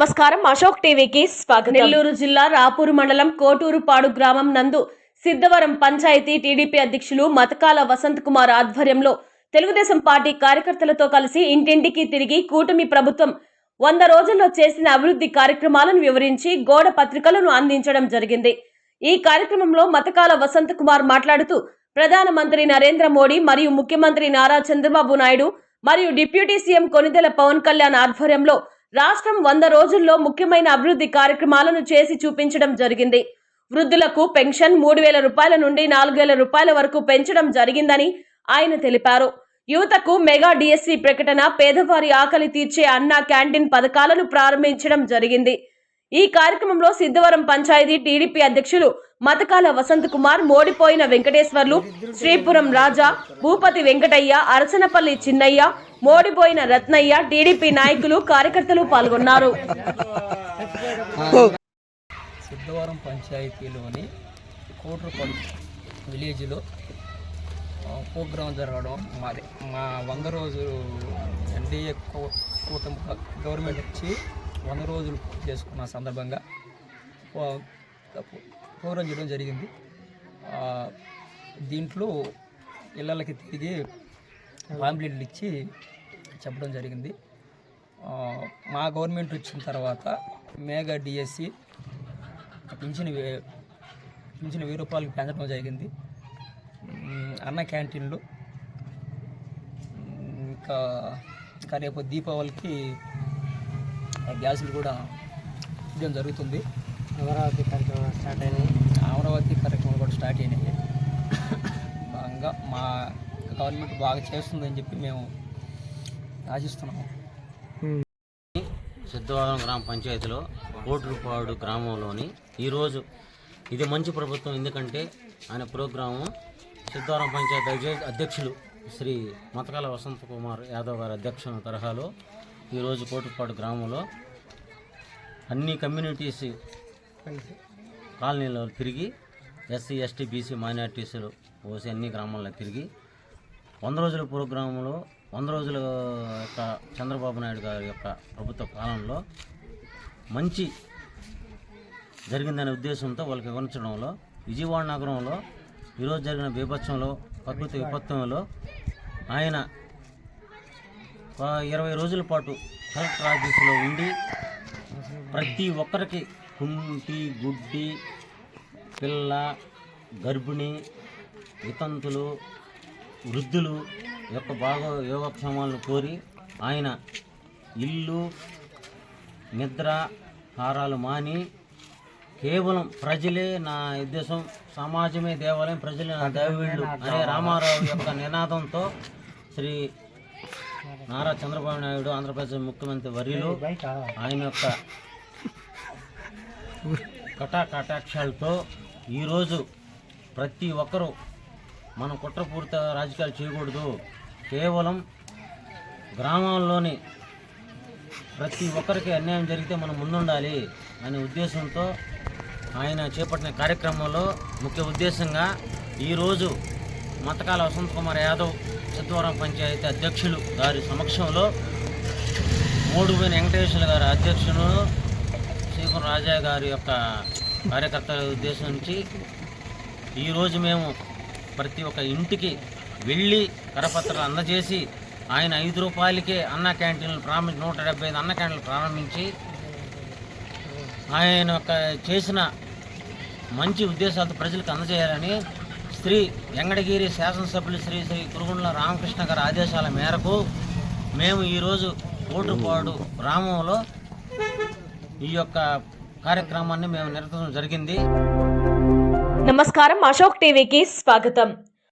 నమస్కారం. అశోక్ టీవీకి స్వాగతం. నెల్లూరు జిల్లా రాపూరు మండలం కోటూరుపాడు గ్రామం నందు సిద్ధవరం పంచాయతీ టీడీపీ అధ్యక్షులు మతకాల వసంత్ కుమార్ ఆధ్వర్యంలో తెలుగుదేశం పార్టీ కార్యకర్తలతో కలిసి ఇంటింటికి తిరిగి కూటమి ప్రభుత్వం వంద రోజుల్లో చేసిన అభివృద్ధి కార్యక్రమాలను వివరించి గోడ పత్రికలను అందించడం జరిగింది. ఈ కార్యక్రమంలో మతకాల వసంత్ కుమార్ మాట్లాడుతూ ప్రధానమంత్రి నరేంద్ర మోడీ మరియు ముఖ్యమంత్రి నారా చంద్రబాబు నాయుడు మరియు డిప్యూటీ సీఎం కొనిదెల పవన్ కళ్యాణ్ ఆధ్వర్యంలో రాష్ట్రం వంద రోజుల్లో ముఖ్యమైన అభివృద్ధి కార్యక్రమాలను చేసి చూపించడం జరిగింది. వృద్ధులకు పెన్షన్ మూడు వేల రూపాయల నుండి నాలుగు వేల రూపాయల వరకు పెంచడం జరిగిందని ఆయన తెలిపారు. యువతకు మెగా డిఎస్సి ప్రకటన పేదవారి ఆకలి తీర్చే అన్నా క్యాంటీన్ పథకాలను ప్రారంభించడం జరిగింది. ఈ కార్యక్రమంలో సిద్ధవరం పంచాయతీ టీడీపీ అధ్యక్షులు మతకాల వసంత్ కుమార్ మోడిపోయిన వెంకటేశ్వర్లు శ్రీపురం రాజా భూపతి వెంకటయ్య అరసనపల్లి చిన్నయ్య మోడిపోయిన రత్నయ్య టీడీపీ నాయకులు కార్యకర్తలు పాల్గొన్నారు. సిద్ధవరం పంచాయతీలోని కోట్రపల్లి విలేజ్లో ప్రోగ్రాం జరగడం మాది. మా వంద రోజులు ఎన్డీఏ కూటమి గవర్నమెంట్ వచ్చి వంద రోజులు చేసుకున్న సందర్భంగా పో- ప్రోగ్రాం చేయడం జరిగింది దీంట్లో ఇళ్ళకి తిరిగి పాంప్లెట్లు ఇచ్చి చెప్పడం జరిగింది. మా గవర్నమెంట్ వచ్చిన తర్వాత మేఘా డిఎస్సి పింఛన్ పింఛన్ వెయ్యి రూపాయలకి పెంచడం జరిగింది. అన్న క్యాంటీన్లు ఇంకా ఇంకా రేపు దీపావళికి గ్యాసులు కూడా ఇవ్వడం జరుగుతుంది. అమరావతి కార్యక్రమం స్టార్ట్ అయినాయి. అమరావతి కార్యక్రమాలు కూడా స్టార్ట్ అయినాయి. బాగా మా గవర్నమెంట్ బాగా చేస్తుందని చెప్పి మేము ఆశిస్తున్నాము. సిద్ధవరం గ్రామ పంచాయతీలో కోట్రుపాడు గ్రామంలోని ఈరోజు ఇది మంచి ప్రభుత్వం ఎందుకంటే ఆయన ప్రోగ్రాము సిద్ధవరం పంచాయతీ అధ్య- అధ్యక్షులు శ్రీ మతకాల వసంత కుమార్ యాదవ్ గారి అధ్యక్షన తరహాలో ఈరోజు కోటపాడు గ్రామంలో అన్ని కమ్యూనిటీస్ కాలనీలో తిరిగి ఎస్సీ ఎస్టీ బీసీ మైనార్టీసులు ఓసీ అన్ని గ్రామాల్లో తిరిగి వంద రోజుల ప్రోగ్రాంలో వంద రోజుల యొక్క చంద్రబాబు నాయుడు గారి యొక్క ప్రభుత్వ పాలనలో మంచి జరిగిందనే ఉద్దేశంతో వాళ్ళకి వివరించడంలో విజయవాడ నగరంలో ఈరోజు జరిగిన బీభత్సంలో ప్రకృతి విపత్తులో ఆయన ఇరవై రోజుల పాటు కలెక్టర్ ఆఫీసులో ఉండి ప్రతి ఒక్కరికి కుంటి గుడ్డి పిల్ల గర్భిణి వితంతులు వృద్ధులు యొక్క బాగో యోగక్షేమాలను కోరి ఆయన ఇల్లు నిద్ర హారాలు మాని కేవలం ప్రజలే నా ఉద్దేశం సమాజమే దేవాలయం ప్రజలే నా దేవీళ్ళు అనే రామారావు యొక్క నినాదంతో శ్రీ నారా చంద్రబాబు నాయుడు ఆంధ్రప్రదేశ్ ముఖ్యమంత్రి వర్యులు. ఆయన యొక్క కటా కటాక్షాలతో ఈరోజు ప్రతి ఒక్కరూ మనం కుట్రపూరిత రాజకీయాలు చేయకూడదు. కేవలం గ్రామాల్లోని ప్రతి ఒక్కరికి అన్యాయం జరిగితే మనం ముందుండాలి అనే ఉద్దేశంతో ఆయన చేపట్టిన కార్యక్రమంలో ముఖ్య ఉద్దేశంగా ఈరోజు మతకాల వసంత్ కుమార్ యాదవ్ చిత్తూరం పంచాయతీ అధ్యక్షులు గారి సమక్షంలో మూడుపోయిన వెంకటేశ్వర గారి అధ్యక్షులు శ్రీపురం రాజా గారి యొక్క కార్యకర్తల ఉద్దేశం నుంచి ఈరోజు మేము ప్రతి ఒక్క ఇంటికి వెళ్ళి కరపత్రాలు అందజేసి ఆయన ఐదు రూపాయలకే అన్న క్యాంటీన్లు ప్రారంభించి నూట డెబ్బై ఐదు అన్న క్యాంటీన్లు ప్రారంభించి ఆయన యొక్క చేసిన మంచి ఉద్దేశాలతో ప్రజలకు అందజేయాలని శ్రీ వెంకటగిరి శాసనసభ్యులు శ్రీ శ్రీ కురుగుండ్ల రామకృష్ణ గారి ఆదేశాల మేరకు మేము ఈరోజు ఓటుపాడు గ్రామంలో ఈ యొక్క కార్యక్రమాన్ని మేము నిర్వహించడం జరిగింది. నమస్కారం. అశోక్ టీవీకి స్వాగతం.